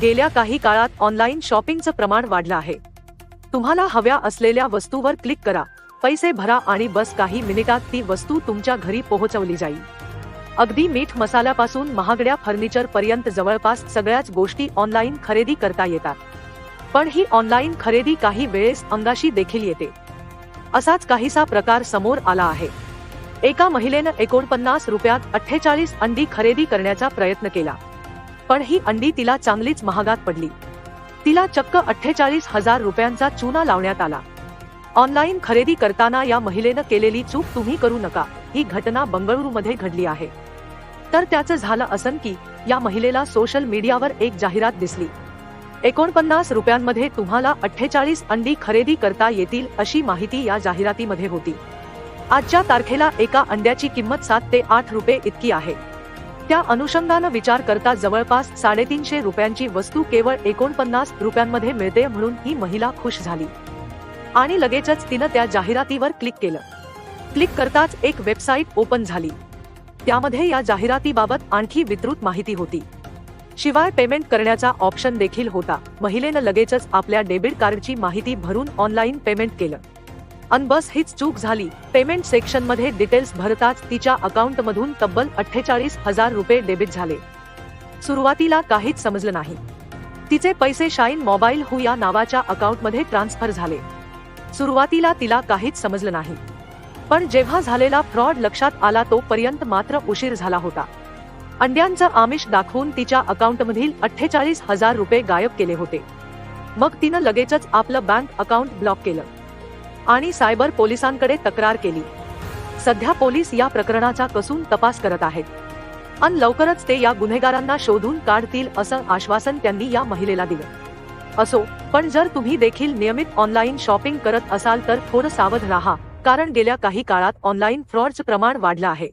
गेल्या काही काळात ऑनलाईन शॉपिंगचं प्रमाण वाढलं आहे. तुम्हाला हव्या असलेल्या वस्तूवर क्लिक करा. पैसे भरा आणि बस काही मिनिटात ती वस्तू तुमच्या घरी पोहोचवली जाईल. अगदी मीठ मसाल्यापासून महागड्या फर्निचर पर्यंत जवळपास सगळ्याच गोष्टी ऑनलाईन खरेदी करता येतात. पण ही ऑनलाईन खरेदी काही वेळेस अंगाशी देखील येते. असाच काहीसा प्रकार समोर आला आहे. एका महिलेनं एकोणपन्नास रुपयात अठ्ठेचाळीस अंडी खरेदी करण्याचा प्रयत्न केला. पण ही अंडी तिला चांगलीच महागात पडली. तिला चक्क अठ्ठेचाळीस हजार रुपयांचा चुना लावण्यात आला. ऑनलाईन खरेदी करताना या महिलेनं केलेली चूक तुम्ही करू नका. ही घटना बंगळुरूमध्ये घडली आहे. तर त्याचं झालं असन की या महिलेला सोशल मीडियावर एक जाहिरात दिसली. एकोणपन्नास रुपयांमध्ये तुम्हाला अठ्ठेचाळीस अंडी खरेदी करता येतील अशी माहिती या जाहिरातीमध्ये होती. आजच्या तारखेला एका अंड्याची किंमत सात ते आठ रुपये इतकी आहे. त्या अनुषंगानं विचार करता जवळपास साडेतीनशे रुपयांची वस्तू केवळ एकोणपन्नास रुपयांमध्ये मिळते म्हणून ही महिला खुश झाली. आणि लगेचच तिनं त्या जाहिरातीवर क्लिक केलं. क्लिक करताच एक वेबसाईट ओपन झाली. त्यामध्ये या जाहिरातीबाबत आणखी विस्तृत माहिती होती. शिवाय पेमेंट करण्याचा ऑप्शन देखील होता. महिलेनं लगेचच आपल्या डेबिट कार्डची माहिती भरून ऑनलाईन पेमेंट केलं. अन बस हीच चूक झाली. पेमेंट सेक्शनमध्ये डिटेल्स भरताच तिच्या अकाउंट मधून तब्बल अठ्ठेचाळीस हजार रुपये डेबिट झाले. सुरुवातीला काहीच समजलं नाही. तिचे पैसे शाईन मोबाईल हु या नावाच्या अकाउंटमध्ये ट्रान्सफर झाले. सुरुवातीला तिला काहीच समजलं नाही. पण जेव्हा झालेला फ्रॉड लक्षात आला तोपर्यंत मात्र उशीर झाला होता. अंड्यांचं आमिष दाखवून तिच्या अकाउंटमधील अठ्ठेचाळीस हजार रुपये गायब केले होते. मग तिनं लगेचच आपलं बँक अकाउंट ब्लॉक केलं. आणि सायबर पोलिसांकडे तक्रार केली. सध्या पोलीस या प्रकरणाचा कसून तपास करत आहेत. अन लवकरच ते या गुन्हेगारांना शोधून काढतील असं आश्वासन त्यांनी या महिलेला दिलं. असो पण जर तुम्ही देखील नियमित ऑनलाईन शॉपिंग करत असाल तर थोडं सावध राहा कारण गेल्या काही काळात ऑनलाईन फ्रॉडचं प्रमाण वाढलं आहे.